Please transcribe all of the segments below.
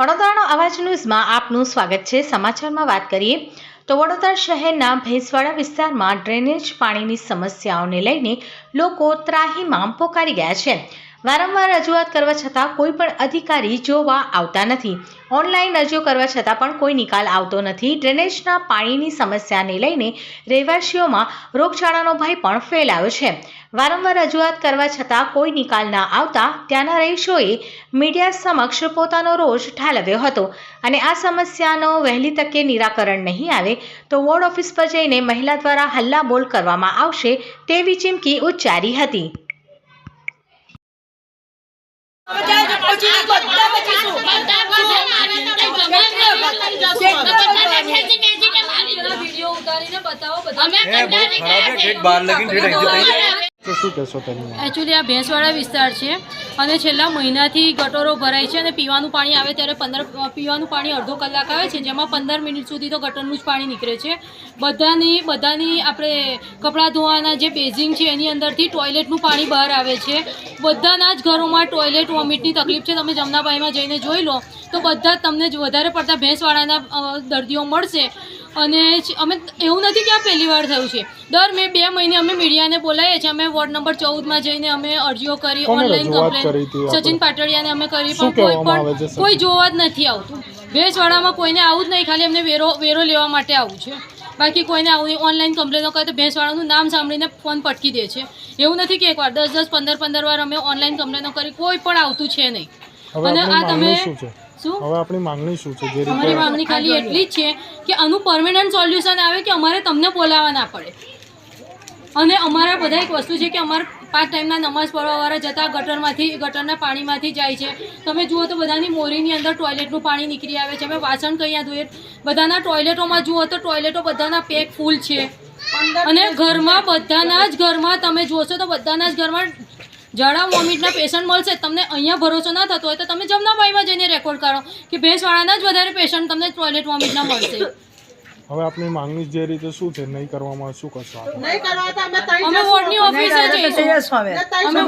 વડોદરાનો અવાજ ન્યૂઝમાં આપનું સ્વાગત છે. સમાચારમાં વાત કરીએ તો વડોદરા શહેરના ભેંસવાડા વિસ્તારમાં ડ્રેનેજ પાણીની સમસ્યાઓને લઈને લોકો ત્રાહીમામ પોકારી ગયા છે. વારંવાર રજૂઆત કરવા છતાં કોઈ પણ અધિકારી જોવા આવતા નથી. ઓનલાઈન અરજીઓ કરવા છતાં પણ કોઈ નિકાલ આવતો નથી. ડ્રેનેજના પાણીની સમસ્યાને લઈને રહેવાસીઓમાં રોગચાળાનો ભય પણ ફેલાયો છે. વારંવાર રજૂઆત કરવા છતાં કોઈ નિકાલ ના આવતા ત્યાંના રહીશોએ મીડિયા સમક્ષ પોતાનો રોષ ઠાલવ્યો હતો. અને આ સમસ્યાનો વહેલી તકે નિરાકરણ નહીં આવે તો વોર્ડ ઓફિસ પર જઈને મહિલા દ્વારા હલ્લાબોલ કરવામાં આવશે તેવી ચીમકી ઉચ્ચારી હતી. તમે એકચ્યુઅલી આ ભેંસવાડા વિસ્તાર છે અને છેલ્લા મહિનાથી ગટરો ભરાય છે અને પીવાનું પાણી આવે ત્યારે પંદર પીવાનું પાણી અડધો કલાક આવે છે જેમાં પંદર મિનિટ સુધી તો ગટરનું જ પાણી નીકળે છે. બધાની બધાની આપણે કપડાં ધોવાના જે બેઝિંગ છે એની અંદરથી ટોયલેટનું પાણી બહાર આવે છે. બધાના જ ઘરોમાં ટોયલેટ વોમિટની તકલીફ છે. તમે જમનાબાઈમાં જઈને જોઈ લો તો બધા જ તમને જ વધારે પડતા ભેંસવાળાના દર્દીઓ મળશે. અને અમે એવું નથી કે આ પહેલી વાર થયું છે. દર મેં બે મહિને અમે મીડિયાને બોલાવીએ છીએ. અમે વોર્ડ નંબર ચૌદમાં જઈને અમે અરજીઓ કરી ઓનલાઈન કમ્પ્લેન સચિન પાટડિયાને અમે કરી પણ કોઈ પણ કોઈ જોવા જ નથી આવતું. ભેંસવાળામાં કોઈને આવું જ નહીં ખાલી એમને વેરો વેરો લેવા માટે આવું છે. બાકી કોઈને આવું ઓનલાઈન કમ્પ્લેનો કરે તો ભેંસવાળાનું નામ સાંભળીને ફોન પટકી દે છે. એવું નથી કે એકવાર દસ દસ પંદર પંદર વાર અમે ઓનલાઈન કમ્પ્લેનો કરી કોઈ પણ આવતું છે નહીં. હવે અને આ તમે શું શું? હવે આપણી માંગણી શું છે? જે અમારી માંગણી ખાલી એટલી જ છે કે આનું પરમેનન્ટ સોલ્યુશન આવે કે અમારે તમને બોલાવવા ના પડે. અને અમારા બધા એક વસ્તુ છે કે અમારે પાંચ ટાઈમના નમાઝ પઢવાવાળા જતા ગટરમાંથી ગટરના પાણીમાંથી જાય છે. તમે જુઓ તો બધાની મોરીની અંદર ટોયલેટનું પાણી નીકળી આવે છે. અમે વાસણ કઅહીંયા ધોઈએ બધાના ટોયલેટોમાં જુઓ તો ટોયલેટો બધાના પેક ફૂલ છે. અને ઘરમાં બધાના જ ઘરમાં તમે જોશો તો બધાના જ ઘરમાં ઝાડા વોમિટના પેશન્ટ મળશે. તમને અહીંયા ભરોસો ના થતો હોય તો તમે જમનાબાઈમાં જઈને રેકોર્ડ કરો કે ભેંસવાળાના જ વધારે પેશન્ટ તમને ટોયલેટ વોમિટના મળશે. હવે આપણી માંગણી જે રીતે શું છે નહીં કરવામાં શું કરશો આપણે અમે વોર્ડની ઓફિસે જઈશું. અમે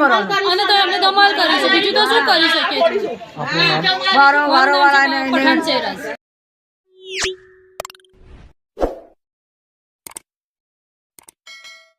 અને તો અમે ધમાલ કરીશું બીજું તો શું કરી શકીએ છીએ? આપનું નામ